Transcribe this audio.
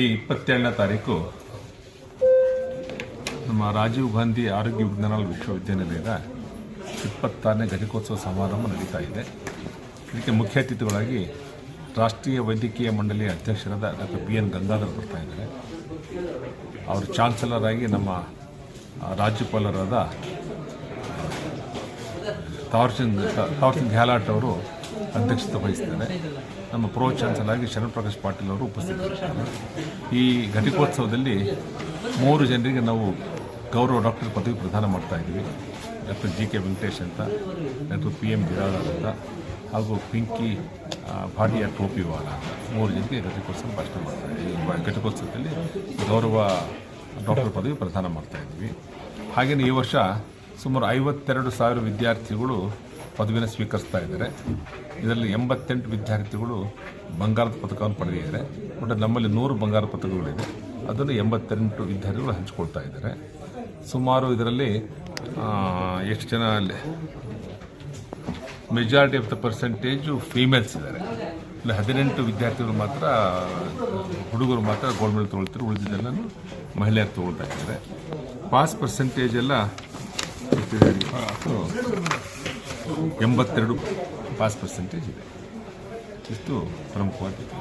ಈ ಇಪ್ಪತ್ತೆರಡನೇ ತಾರೀಕು ನಮ್ಮ ರಾಜೀವ್ ಗಾಂಧಿ ಆರೋಗ್ಯ ವಿಜ್ಞಾನ ವಿಶ್ವವಿದ್ಯಾನಿಲಯದ ಇಪ್ಪತ್ತಾರನೇ ಘಟಿಕೋತ್ಸವ ಸಮಾರಂಭ ನಡೀತಾ ಇದೆ. ಇದಕ್ಕೆ ಮುಖ್ಯ ಅತಿಥಿಗಳಾಗಿ ರಾಷ್ಟ್ರೀಯ ವೈದ್ಯಕೀಯ ಮಂಡಳಿಯ ಅಧ್ಯಕ್ಷರಾದ ಡಾಕ್ಟರ್ ಬಿ ಎನ್ ಗಂಗಾಧರ್ ಬರ್ತಾ ಇದ್ದಾರೆ. ಅವರು ಚಾನ್ಸಲರ್ ಆಗಿ ನಮ್ಮ ರಾಜ್ಯಪಾಲರಾದ ತಾವರ್ಚಂದ್ ತಾವರ್ಚಂದ್ ಗೆಹ್ಲಾಟ್ ಅವರು ಅಧ್ಯಕ್ಷತೆ ವಹಿಸ್ತೇನೆ. ನಮ್ಮ ಪ್ರೋ ಚಾನ್ಸಲರ್ ಶರಣ್ ಪ್ರಕಾಶ್ ಪಾಟೀಲ್ ಅವರು ಉಪಸ್ಥಿತರಿರ್ತಾರೆ ಈ ಘಟಿಕೋತ್ಸವದಲ್ಲಿ ಮೂರು ಜನರಿಗೆ ನಾವು ಗೌರವ ಡಾಕ್ಟರ್ ಪದವಿ ಪ್ರದಾನ ಮಾಡ್ತಾ ಇದ್ದೀವಿ. ಡಾಕ್ಟರ್ ಜಿ ಕೆ ವೆಂಕಟೇಶ್ ಅಂತ, ಡಾಕ್ಟರ್ ಪಿ ಎಂ ಗಿರಾಳ ಅಂತ, ಹಾಗೂ ಪಿಂಕಿ ಭಾಟಿಯ ಟೋಪಿವಾಲ ಮೂರು ಜನರಿಗೆ ಘಟಿಕೋತ್ಸವ ಭಾಷಣ ಮಾಡ್ತಾ ಇದ್ದೀವಿ. ಘಟಿಕೋತ್ಸವದಲ್ಲಿ ಗೌರವ ಡಾಕ್ಟರ್ ಪದವಿ ಪ್ರದಾನ ಮಾಡ್ತಾ ಇದ್ದೀವಿ. ಹಾಗೆಯೇ ಈ ವರ್ಷ ಸುಮಾರು ಐವತ್ತೆರಡು ಸಾವಿರ ವಿದ್ಯಾರ್ಥಿಗಳು ಪದವಿನ ಸ್ವೀಕರಿಸ್ತಾ ಇದ್ದಾರೆ. ಇದರಲ್ಲಿ ಎಂಬತ್ತೆಂಟು ವಿದ್ಯಾರ್ಥಿಗಳು ಬಂಗಾರದ ಪದಕವನ್ನು ಪಡೆದಿದ್ದಾರೆ. ಒಟ್ಟು ನಮ್ಮಲ್ಲಿ ನೂರು ಬಂಗಾರದ ಪದಕಗಳಿದೆ. ಅದನ್ನು ಎಂಬತ್ತೆಂಟು ವಿದ್ಯಾರ್ಥಿಗಳು ಹಂಚಿಕೊಳ್ತಾ ಇದ್ದಾರೆ. ಸುಮಾರು ಇದರಲ್ಲಿ ಎಷ್ಟು ಜನ ಅಲ್ಲಿ majority of the percentage females ಇದ್ದಾರೆ. ಇಲ್ಲಿ ಹದಿನೆಂಟು ವಿದ್ಯಾರ್ಥಿಗಳು ಮಾತ್ರ, ಹುಡುಗರು ಮಾತ್ರ ಗೋಲ್ಡ್ ಮೆಡಲ್ ತೊಗೊಳ್ತಾರೆ ಉಳಿದಿದ್ದೆಲ್ಲನೂ ಮಹಿಳೆಯರು ತೊಗೊಳ್ತಾ ಇದ್ದಾರೆ. ಪಾಸ್ ಪರ್ಸೆಂಟೇಜ್ ಎಲ್ಲ ಎಂಬತ್ತೆರಡು ಪಾಸ್ ಪರ್ಸೆಂಟೇಜ್ ಇದೆ. ಇಷ್ಟು ಪ್ರಮುಖವಾಗಿದೆ.